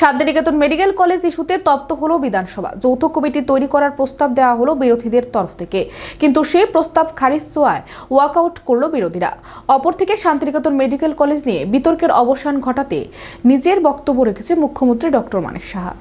Santiniketan medical college ইস্যুতে তপ্ত হল বিধানসভা। যৌথ কমিটি তৈরি করার প্রস্তাব দেওয়া হলো বিরোধীদের তরফ থেকে। কিন্তু সেই প্রস্তাব খারিজ হওয়ায় ওয়াকআউট করল বিরোধীরা। অপর থেকে শান্তিনিকেতন মেডিকেল কলেজ নিয়ে বিতর্কের অবসান ঘটাতে নিজের বক্তব্য রেখেছে মুখ্যমন্ত্রী doctor Manik Saha.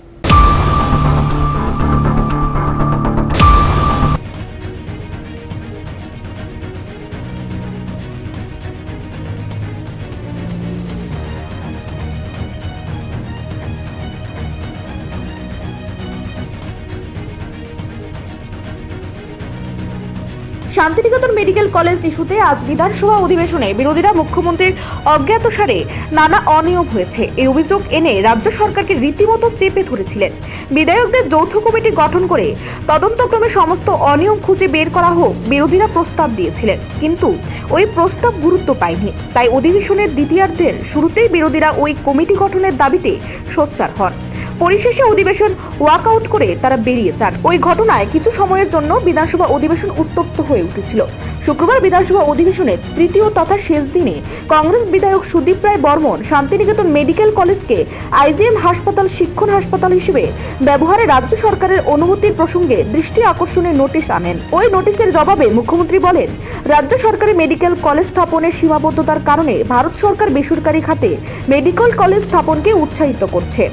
Shantiniketan medical college ইস্যুতে আজ বিধানসভা অধিবেশনে বিরোধীরা মুখ্যমন্ত্রীর অজ্ঞাতসারে নানা অনিয়ম হয়েছে। এই অভিযোগ এনে রাজ্য সরকারকে রীতিমতো চেপে ধরেছিলেন। বিধায়কদের যৌথ কমিটি গঠন করে তদন্তক্রমে সমস্ত অনিয়ম খুঁজে বের করা হোক বিরোধীরা প্রস্তাব দিয়েছিলেন। কিন্তু ওই প্রস্তাব গুরুত্ব পায়নি। তাই অধিবেশনের দ্বিতীয়ার্ধের শুরুতেই বিরোধীরা ওই কমিটি গঠনের দাবিতে সোচ্চার হন। পরিশেষে অধিবেশন ওয়াকআউট করে তারা বেরিয়ে যান। ওই ঘটনায় কিছু সময়ের জন্য বিধানসভা অধিবেশন উত্তপ্ত হয়ে উঠেছিল। শুক্রবার বিধানসভা অধিবেশনের তৃতীয় তথা শেষ দিনে কংগ্রেস বিধায়ক সুদীপ রায় বর্মন শান্তিনিকেতন মেডিকেল কলেজকে আইজিএম হাসপাতাল শিক্ষণ হাসপাতাল হিসেবে ব্যবহারে রাজ্য সরকারের অনুমতির প্রসঙ্গে দৃষ্টি আকর্ষণের নোটিশ আনেন। ওই নোটিশের জবাবে মুখ্যমন্ত্রী বলেন, রাজ্য সরকারি মেডিকেল কলেজ স্থাপনের সীমাবদ্ধতার কারণে ভারত সরকার বেসরকারি খাতে মেডিকেল কলেজ স্থাপনকে উৎসাহিত করছে।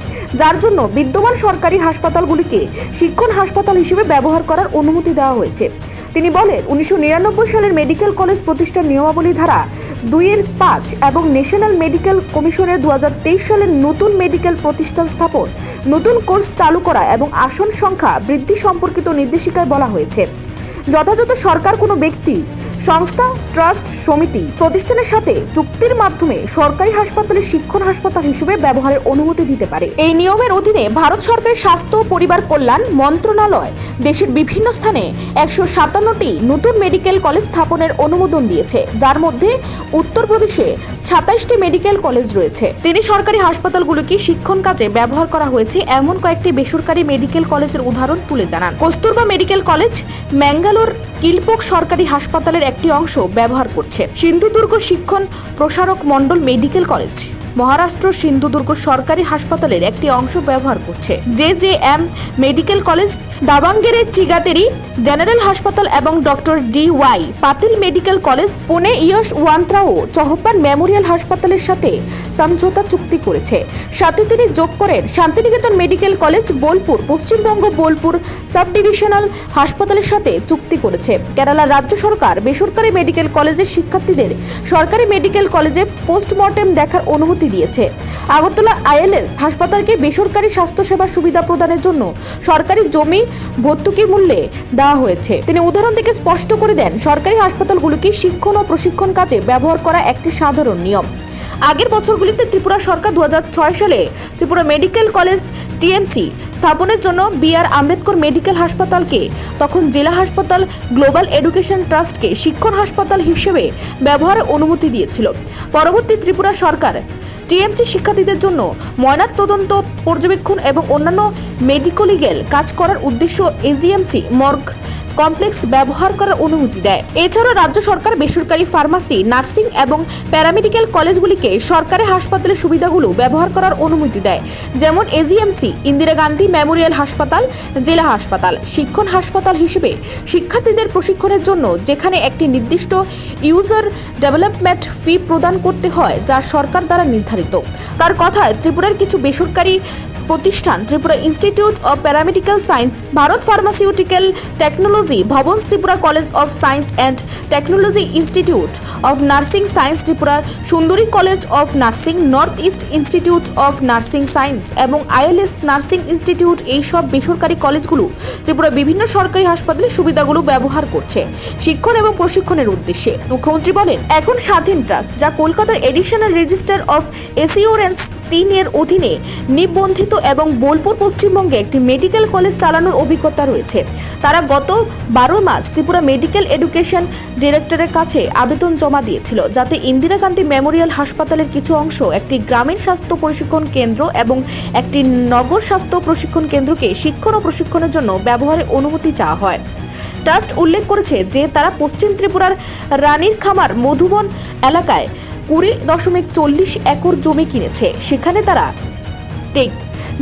যার জন্য বিদ্যমান সরকারি হাসপাতালগুলিকে শিক্ষণ হাসপাতাল হিসেবে ব্যবহার করার অনুমতি দেওয়া হয়েছে। তিনি বলেন, উনিশশো নিরানব্বই সালের মেডিকেল কলেজ প্রতিষ্ঠার নিয়মাবলী ধারা দুইয়ের পাঁচ এবং ন্যাশনাল মেডিকেল কমিশনের দু হাজার তেইশ সালের নতুন মেডিকেল প্রতিষ্ঠান স্থাপন, নতুন কোর্স চালু করা এবং আসন সংখ্যা বৃদ্ধি সম্পর্কিত নির্দেশিকায় বলা হয়েছে। যথাযথ সরকার কোনো ব্যক্তি সংস্থা, ট্রাস্ট, সমিতি প্রতিষ্ঠানের সাথে চুক্তির মাধ্যমে সরকারি হাসপাতালে শিক্ষণ হাসপাতাল হিসেবে ব্যবহারের অনুমতি দিতে পারে। এই নিয়মের অধীনে ভারত সরকারের স্বাস্থ্য ও পরিবার কল্যাণ মন্ত্রণালয় দেশের বিভিন্ন স্থানে একশো সাতান্নটি নতুন মেডিকেল কলেজ স্থাপনের অনুমোদন দিয়েছে, যার মধ্যে উত্তরপ্রদেশে সাতাইশটি মেডিকেল কলেজ রয়েছে। তিনি সরকারি হাসপাতালগুলোকে শিক্ষণ কাজে ব্যবহার করা হয়েছে, এমন কয়েকটি বেসরকারি মেডিকেল কলেজের উদাহরণ তুলে জানান। কস্তুরবা মেডিকেল কলেজ, ম্যাঙ্গালোর কিলপোক সরকারি হাসপাতালের একটি অংশ ব্যবহার করছে। সিন্ধুদুর্গ শিক্ষণ প্রসারক মণ্ডল মেডিকেল কলেজ, মহারাষ্ট্র সিন্ধুদুর্গ সরকারি হাসপাতালের একটি অংশ ব্যবহার করছে। J J M medical college দাবাঙ্গেরের Chigateri general হাসপাতাল এবং doctor D Y Patil medical college, Pune Yashwantrao Chavan memorial হাসপাতালের সাথে সমঝোতা চুক্তি করেছে। সাথে তিনি যোগ করেন Shantiniketan medical college, Bolpur, Paschimbanga Bolpur sub divisional হাসপাতালের সাথে চুক্তি করেছে। কেরালা রাজ্য সরকার বেসরকারি মেডিকেল কলেজের শিক্ষার্থীদের সরকারি মেডিকেল কলেজে পোস্টমর্টেম দেখার অনুমতি দিয়েছে। আগরতলা আইএলএস হাসপাতালকে বেসরকারি স্বাস্থ্যসেবা সুবিধা প্রদানের জন্য সরকারি জমি ভর্তুকি মূল্যে দেওয়া হয়েছে। তিনি উদাহরণ থেকে স্পষ্ট করে দেন, সরকারি হাসপাতালগুলোকে শিক্ষণ ও প্রশিক্ষণ কাজে ব্যবহার করা একটি সাধারণ নিয়ম। আগের বছরগুলিতে ত্রিপুরা সরকার দুহাজার ছয় সালে ত্রিপুরা মেডিকেল কলেজ টিএমসি স্থাপনের জন্য বি আর আম্বেদকর মেডিকেল হাসপাতালকে, তখন জেলা হাসপাতাল গ্লোবাল এডুকেশন ট্রাস্টকে শিক্ষণ হাসপাতাল হিসেবে ব্যবহারের অনুমতি দিয়েছিল। পরবর্তী ত্রিপুরা সরকার টিএমসি শিক্ষার্থীদের জন্য ময়নাত তদন্ত, পর্যবেক্ষণ এবং অন্যান্য মেডিকো লিগেল কাজ করার উদ্দেশ্য এজিএমসি, মর্গ। কমপ্লেক্স ব্যবহার করার অনুমতি দেয়। এছাড়াও রাজ্য সরকার বেসরকারি ফার্মাসি, নার্সিং এবং প্যারামেডিক্যাল কলেজগুলিকে সরকারি হাসপাতালের সুবিধাগুলো ব্যবহার করার অনুমতি দেয়। যেমন এজিএমসি, ইন্দিরা গান্ধী মেমোরিয়াল হাসপাতাল, জেলা হাসপাতাল, শিক্ষণ হাসপাতাল হিসেবে শিক্ষার্থীদের প্রশিক্ষণের জন্য যেখানে একটি নির্দিষ্ট ইউজার ডেভেলপমেন্ট ফি প্রদান করতে হয়, যা সরকার দ্বারা নির্ধারিত। তার কথায় ত্রিপুরার কিছু বেসরকারি প্রতিষ্ঠান Tripura institute of paramedical science, Bharat pharmaceutical technology Bhavan, Tripura college of science and technology institute of nursing science, Tripura Sundari college of nursing, north east institute of nursing science এবং আইএলএস নার্সিং ইনস্টিটিউট, এই সব বেসরকারি কলেজগুলো ত্রিপুরা বিভিন্ন সরকারি হাসপাতালের সুবিধাগুলো ব্যবহার করছে শিক্ষণ এবং প্রশিক্ষণের উদ্দেশ্যে। মুখ্যমন্ত্রী বলেন, এখন স্বাধীন ট্রাস্ট, যা কলকাতার এডিশনাল রেজিস্টার অফ এসিওরেন্স তিনের অধীনে নিবন্ধিত এবং বোলপুর পশ্চিমবঙ্গে একটি মেডিকেল কলেজ চালানোর অভিজ্ঞতা রয়েছে। তারা গত বারো মাস ত্রিপুরা মেডিকেল এডুকেশন ডিরেক্টরের কাছে আবেদন জমা দিয়েছিল, যাতে ইন্দিরা গান্ধী মেমোরিয়াল হাসপাতালের কিছু অংশ একটি গ্রামীণ স্বাস্থ্য প্রশিক্ষণ কেন্দ্র এবং একটি নগর স্বাস্থ্য প্রশিক্ষণ কেন্দ্রকে শিক্ষণ ও প্রশিক্ষণের জন্য ব্যবহারের অনুমতি চাওয়া হয়। ট্রাস্ট উল্লেখ করেছে যে তারা পশ্চিম ত্রিপুরার রানীর খামার মধুবন এলাকায় কুড়ি দশমিক চল্লিশ একর জমি কিনেছে। সেখানে তারা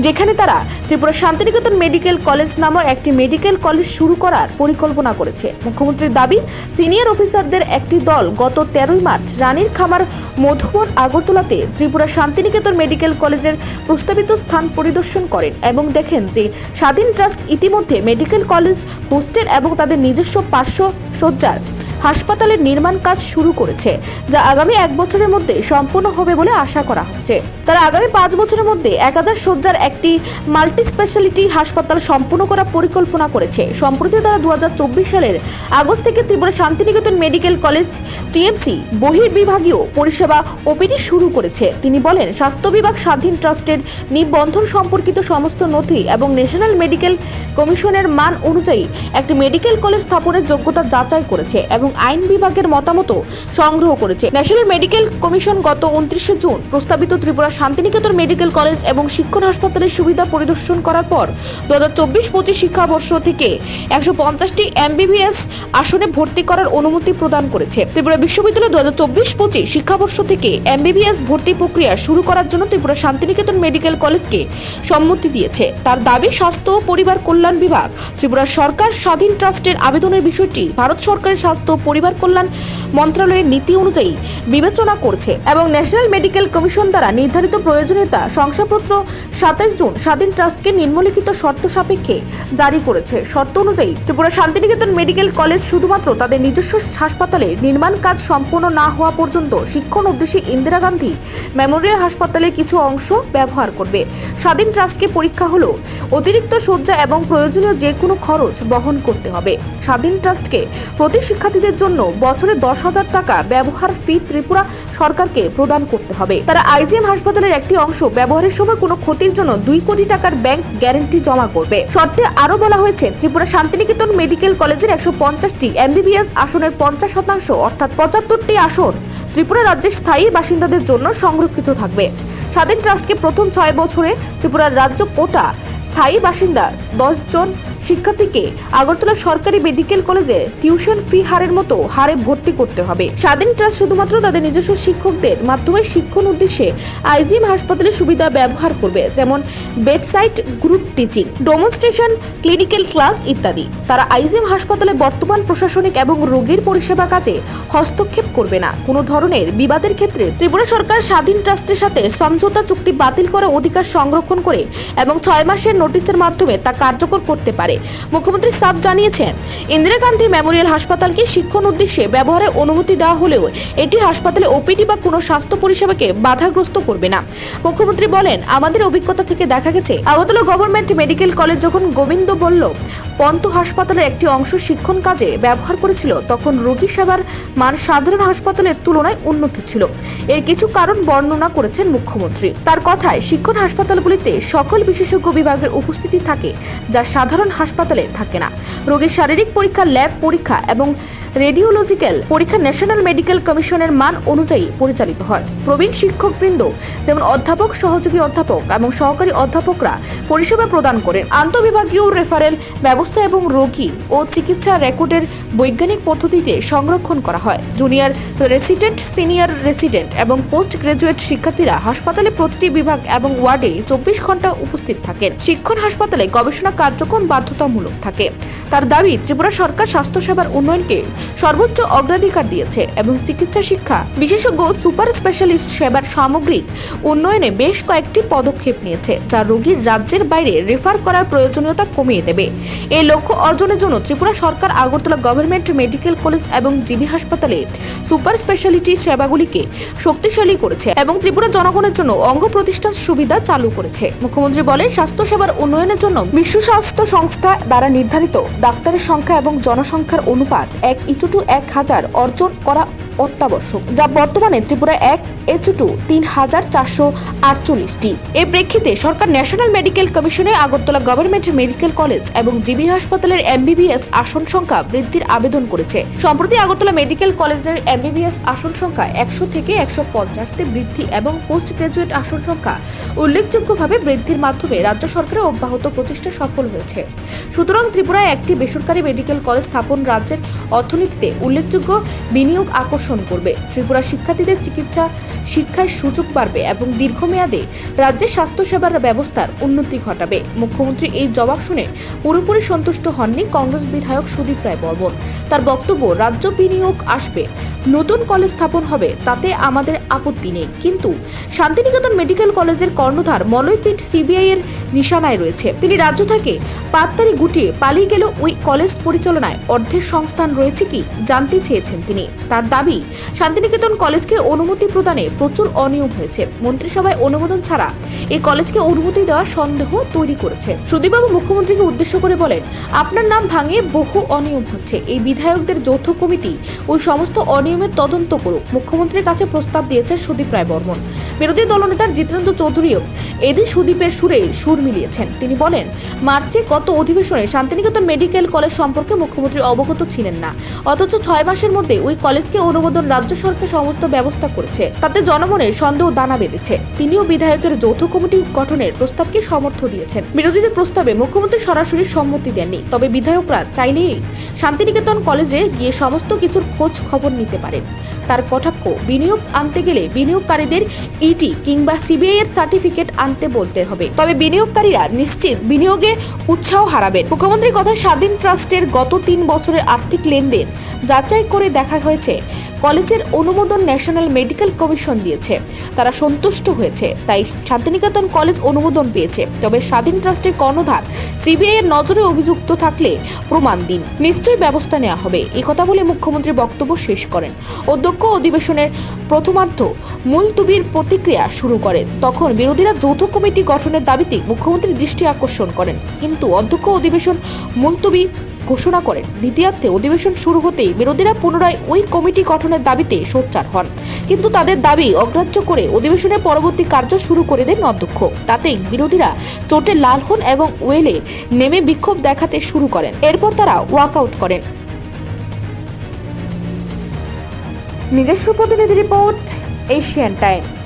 যেখানে তারা ত্রিপুরা শান্তিনিকেতন মেডিকেল কলেজ নামক একটি মেডিকেল কলেজ শুরু করার পরিকল্পনা করেছে। মুখ্যমন্ত্রীর দাবি, সিনিয়র অফিসারদের একটি দল গত তেরোই মার্চ রানীর খামার মধুবন আগরতলাতে ত্রিপুরা শান্তিনিকেতন মেডিকেল কলেজের প্রস্তাবিত স্থান পরিদর্শন করেন এবং দেখেন যে স্বাধীন ট্রাস্ট ইতিমধ্যে মেডিকেল কলেজ হোস্টেল এবং তাদের নিজস্ব পার্শ্ব সজ্জার হাসপাতালের নির্মাণ কাজ শুরু করেছে, যা আগামী এক বছরের মধ্যে সম্পূর্ণ হবে বলে আশা করা হচ্ছে। তারা আগামী পাঁচ বছরের মধ্যে একাদশ শয্যার একটি মাল্টি স্পেশালিটি হাসপাতাল সম্পূর্ণ করার পরিকল্পনা করেছে। সম্প্রতি তারা দু হাজার চব্বিশ সালের আগস্ট থেকে Tripura Shantiniketan medical college, TMC, বহির্বিভাগীয় পরিষেবা ওপিডি শুরু করেছে। তিনি বলেন, স্বাস্থ্য বিভাগ স্বাধীন ট্রাস্টের নিবন্ধন সম্পর্কিত সমস্ত নথি এবং ন্যাশনাল মেডিকেল কমিশনের মান অনুযায়ী একটি মেডিকেল কলেজ স্থাপনের যোগ্যতা যাচাই করেছে এবং আইন বিভাগের মতামত সংগ্রহ করেছে। ন্যাশনাল মেডিকেল কমিশন গত উনত্রিশে জুন প্রস্তাবিত ত্রিপুরা শান্তিনিকেতন মেডিকেল কলেজ এবং শিক্ষণ হাসপাতালের সুবিধা পরিদর্শন করার পর দু হাজার চব্বিশ পঁচিশ শিক্ষাবর্ষ থেকে একশো পঞ্চাশটি এমবিবিএস আসনে ভর্তি করার অনুমতি প্রদান করেছে। ত্রিপুরা বিশ্ববিদ্যালয় দু হাজার চব্বিশ পঁচিশ শিক্ষাবর্ষ থেকে এমবিবিএস ভর্তি প্রক্রিয়া শুরু করার জন্য ত্রিপুরা শান্তিনিকেতন মেডিকেল কলেজকে সম্মতি দিয়েছে। তার দাবি, স্বাস্থ্য ও পরিবার কল্যাণ বিভাগ, ত্রিপুরা সরকার স্বাধীন ট্রাস্টের আবেদনের বিষয়টি ভারত সরকারের স্বাস্থ্য পরিবার কল্যাণ মন্ত্রণালয়ের নীতি অনুযায়ী বিবেচনা করছে এবং ন্যাশনাল মেডিকেল কমিশন দ্বারা নির্ধারিত প্রয়োজনীয়তা শংসাপত্র সাতাশ জুন স্বাধীন ট্রাস্টকে নিম্নলিখিত শর্ত সাপেক্ষে জারি করেছে। শর্ত অনুযায়ী ত্রিপুরা শান্তিনিকেতন মেডিকেল কলেজ শুধুমাত্র তাদের নিজস্ব হাসপাতালে নির্মাণ কাজ সম্পূর্ণ না হওয়া পর্যন্ত শিক্ষণ উদ্দেশ্যে ইন্দিরা গান্ধী মেমোরিয়াল হাসপাতালের কিছু অংশ ব্যবহার করবে। স্বাধীন ট্রাস্টকে পরীক্ষা হলো অতিরিক্ত শয্যা এবং প্রয়োজনীয় যে কোনো খরচ বহন করতে হবে। স্বাধীন ট্রাস্টকে প্রতি শিক্ষার্থীদের জন্য বছরে দশ হাজার টাকা ব্যবহার ফি ত্রিপুরা সরকারকে প্রদান করতে হবে। তারা আইজিএম হাসপাতালের একটি অংশ ব্যবহারের সময় কোনো ক্ষতির জন্য দুই কোটি টাকার ব্যাংক গ্যারেন্টি জমা করবে। শর্তে আরও বলা হয়েছে, ত্রিপুরা শান্তিনিকেতন মেডিকেল কলেজের একশো পঞ্চাশটি এমবিবিএস আসনের পঞ্চাশ শতাংশ অর্থাৎ পঁচাত্তরটি আসন ত্রিপুরা রাজ্যের স্থায়ী বাসিন্দাদের জন্য সংরক্ষিত থাকবে। স্বাধীন ট্রাস্টকে প্রথম ছয় বছরে ত্রিপুরার রাজ্য কোটা স্থায়ী বাসিন্দা দশ জন শিক্ষার্থীকে আগরতলা সরকারি মেডিকেল কলেজে টিউশন ফি হারের মতো হারে ভর্তি করতে হবে। স্বাধীন ট্রাস্ট শুধুমাত্র তাদের নিজস্ব শিক্ষকদের মাধ্যমে শিক্ষণ উদ্দেশ্যে আইজিএম হাসপাতালের সুবিধা ব্যবহার করবে, যেমন bedside, group teaching, demonstration, clinical class ইত্যাদি। তারা আইজিএম হাসপাতালে বর্তমান প্রশাসনিক এবং রোগীর পরিষেবা কাজে হস্তক্ষেপ করবে না। কোনো ধরনের বিবাদের ক্ষেত্রে ত্রিপুরা সরকার স্বাধীন ট্রাস্টের সাথে সমঝোতা চুক্তি বাতিল করার অধিকার সংরক্ষণ করে এবং ছয় মাসের নোটিশের মাধ্যমে তা কার্যকর করতে পারে। মুখ্যমন্ত্রী সাফ জানিয়েছেন, ইন্দিরা গান্ধী মেমোরিয়াল হাসপাতালকে শিক্ষণ উদ্দেশ্যে ব্যবহারের অনুমতি দেওয়া হলেও এটি হাসপাতালে ওপিডি বা কোনো স্বাস্থ্য পরিষেবাকে বাধাগ্রস্ত করবে না। মুখ্যমন্ত্রী বলেন, আমাদের অভিজ্ঞতা থেকে দেখা গেছে, আগরতলা গভর্নমেন্ট মেডিকেল কলেজ যখন গোবিন্দ বল্ল পন্ত হাসপাতালের একটি অংশ শিক্ষণ কাজে ব্যবহার করেছিল, তখন রোগী সেবার মান সাধারণ হাসপাতালের তুলনায় উন্নতি ছিল। এর কিছু কারণ বর্ণনা করেছেন মুখ্যমন্ত্রী। তার কথায়, শিক্ষণ হাসপাতালগুলিতে সকল বিশেষজ্ঞ বিভাগের উপস্থিতি থাকে, যা সাধারণ হাসপাতালে থাকে না। রোগীর শারীরিক পরীক্ষা, ল্যাব পরীক্ষা এবং রেডিওলজিক্যাল পরীক্ষা ন্যাশনাল মেডিকেল কমিশনের মান অনুযায়ী পরিচালিত হয়। প্রবীণ শিক্ষকবৃন্দ যেমন অধ্যাপক, সহযোগী অধ্যাপক এবং সহকারী অধ্যাপকরা পরিষেবা প্রদান করেন। আন্তঃবিভাগীয় রেফারেল ব্যবস্থা এবং রোগী ও চিকিৎসা রেকর্ডের বৈজ্ঞানিক পদ্ধতিতে সংরক্ষণ করা হয়। জুনিয়র রেসিডেন্ট, সিনিয়র রেসিডেন্ট এবং পোস্ট গ্রাজুয়েট শিক্ষার্থীরা হাসপাতালে প্রতিটি বিভাগ এবং ওয়ার্ডে চব্বিশ ঘণ্টা উপস্থিত থাকেন। শিক্ষণ হাসপাতালে গবেষণা কার্যক্রম বাধ্যতামূলক থাকে। তার দাবি, ত্রিপুরা সরকার স্বাস্থ্যসেবার উন্নয়নকে সর্বোচ্চ অগ্রাধিকার দিয়েছে এবং চিকিৎসা শিক্ষা, বিশেষজ্ঞ সুপার স্পেশালিস্ট সেবার সামগ্রিক উন্নয়নে বেশ কয়েকটি পদক্ষেপ নিয়েছে, যা রোগীর রাজ্যের বাইরে রেফার করার প্রয়োজনীয়তা কমিয়ে দেবে। এই লক্ষ্য অর্জনের জন্য ত্রিপুরা সরকার, আগরতলা গভর্নমেন্ট মেডিকেল কলেজ এবং জিবি হাসপাতালে সুপার স্পেশালিটি সেবাগুলিকে শক্তিশালী করেছে এবং ত্রিপুরা জনগণের জন্য অঙ্গ প্রতিষ্ঠান সুবিধা চালু করেছে। মুখ্যমন্ত্রী বলেন স্বাস্থ্যসেবার উন্নয়নের জন্য বিশ্ব স্বাস্থ্য সংস্থা দ্বারা নির্ধারিত ডাক্তারের সংখ্যা এবং জনসংখ্যার অনুপাত এক ইচুটু এক হাজার অর্জন করা অত্যাবশ্যক, যা বর্তমানে ত্রিপুরা এক এচুটু তিন হাজার চারশো আটচল্লিশটি। এর প্রেক্ষিতে সরকার ন্যাশনাল মেডিকেল কমিশনে আগরতলা গভর্নমেন্ট মেডিকেল কলেজ এবং জিবি হাসপাতালের এমবিবিএস আসন সংখ্যা বৃদ্ধির আবেদন করেছে। সম্প্রতি আগরতলা মেডিকেল কলেজের এমবিবিএস আসন সংখ্যা একশো থেকে একশো পঞ্চাশতে বৃদ্ধি এবং পোস্ট গ্রাজুয়েট আসন সংখ্যা উল্লেখযোগ্যভাবে বৃদ্ধির মাধ্যমে রাজ্য সরকারের অব্যাহত প্রচেষ্টা সফল হয়েছে। সুতরাং ত্রিপুরায় একটি বেসরকারি মেডিকেল কলেজ স্থাপন রাজ্যের অর্থনীতিতে উল্লেখযোগ্য বিনিয়োগ আকর্ষণ পরিদর্শন করবে। ত্রিপুরা শিক্ষার্থীদের চিকিৎসা শিক্ষার সুযোগ বাড়বে এবং দীর্ঘমেয়াদে রাজ্যের স্বাস্থ্যসেবার ব্যবস্থার উন্নতি ঘটাবে। মুখ্যমন্ত্রী এই জবাব শুনে পুরোপুরি সন্তুষ্ট হননি কংগ্রেস বিধায়ক সুদীপ রায় বর্মন। তার বক্তব্য, রাজ্য বিনিয়োগ আসবে, নতুন কলেজ স্থাপন হবে, তাতে আমাদের আপত্তি নেই। কিন্তু শান্তিনিকেতন মেডিকেল কলেজের কর্ণধার মলয়পীঠ সিবিআই এর নিশানায় রয়েছে। তিনি রাজ্য থেকে পাত্তারি গুটিয়ে পালিয়ে গেল ওই কলেজ পরিচালনায় অর্ধের সংস্থান রয়েছে কি জানতে চেয়েছেন তিনি। তার দাবি, শান্তিনিকেতন কলেজকে অনুমতি প্রদানে প্রচুর অনিয়ম হয়েছে। মন্ত্রিসভায় অনুমোদন ছাড়া এই কলেজকে অনুমতি দেওয়ার সন্দেহ তৈরি করেছে। সুদীপবাবু মুখ্যমন্ত্রীকে উদ্দেশ্য করে বলেন, আপনার নাম ভাঙে বহু অনিয়ম হচ্ছে। এই বিধায়কদের যৌথ কমিটি ওই সমস্ত অনিয়মের তদন্ত করুক। মুখ্যমন্ত্রীর কাছে প্রস্তাব দিয়েছে সুদীপ রায় বর্মন। বিরোধী দলনেতা জিতেন্দ্র চৌধুরীও এদিন সুদীপের সুরে সুর মিলিয়েছেন। তিনি বলেন, মার্চে গত অধিবেশনে শান্তিনিকেতন মেডিকেল কলেজ সম্পর্কে মুখ্যমন্ত্রী অবগত ছিলেন না। অথচ ছয় মাসের মধ্যে ওই কলেজকে অনুমোদন রাজ্য সরকার সমস্ত ব্যবস্থা করেছে। তাতে জনমনের সন্দেহ দানা বেঁধেছে। তিনিও বিধায়কের যৌথ কমিটি গঠনের প্রস্তাবকে সমর্থন দিয়েছেন। বিরোধীদের প্রস্তাবে মুখ্যমন্ত্রী সরাসরি সম্মতি দেননি, তবে বিধায়করা চাইলেই শান্তিনিকেতন কলেজে গিয়ে সমস্ত কিছুর খোঁজ খবর নিতে পারেন। তার কটাক্ষ, বিনিয়োগ আনতে গেলে বিনিয়োগকারীদের ইটি কিংবা সিবিআই এর সার্টিফিকেট আনতে বলতে হবে। তবে বিনিয়োগকারীরা নিশ্চিত বিনিয়োগে উৎসাহ হারাবেন। মুখ্যমন্ত্রীর কথা স্বাধীন ট্রাস্টের গত তিন বছরের আর্থিক লেনদেন যাচাই করে দেখা হয়েছে কলেজের অনুমোদন ন্যাশনাল মেডিকেল কমিশন দিয়েছে। তারা সন্তুষ্ট হয়েছে, তাই শান্তিনিকেতন কলেজ অনুমোদন পেয়েছে। তবে স্বাধীন ট্রাস্টের কর্ণধার সিবিআই এর নজরে অভিযুক্ত থাকলে প্রমাণ দিন। নিশ্চয়ই ব্যবস্থা নেওয়া হবে একথা বলে মুখ্যমন্ত্রী বক্তব্য শেষ করেন। অধ্যক্ষ অধিবেশনের প্রথমার্ধ মুলতুবির প্রতিক্রিয়া শুরু করেন তখন বিরোধীরা যৌথ কমিটি গঠনের দাবিতে মুখ্যমন্ত্রীর দৃষ্টি আকর্ষণ করেন। কিন্তু অধ্যক্ষ অধিবেশন মুলতুবি ঘোষণা করেন। দ্বিতীয়ার্থে অধিবেশন শুরু হতেই বিরোধীরা পুনরায় ওই কমিটি গঠনের দাবিতে সোচ্চার হন। কিন্তু তাদের দাবি অগ্রাহ্য করে অধিবেশনের পরবর্তী কার্য শুরু করে দেন অধ্যক্ষ। তাতেই বিরোধীরা চোটে লাল হন এবং ওয়েলে নেমে বিক্ষোভ দেখাতে শুরু করেন। এরপর তারা ওয়াকআউট করেন। নিজস্ব প্রতিনিধি রিপোর্ট, এশিয়ান টাইমস।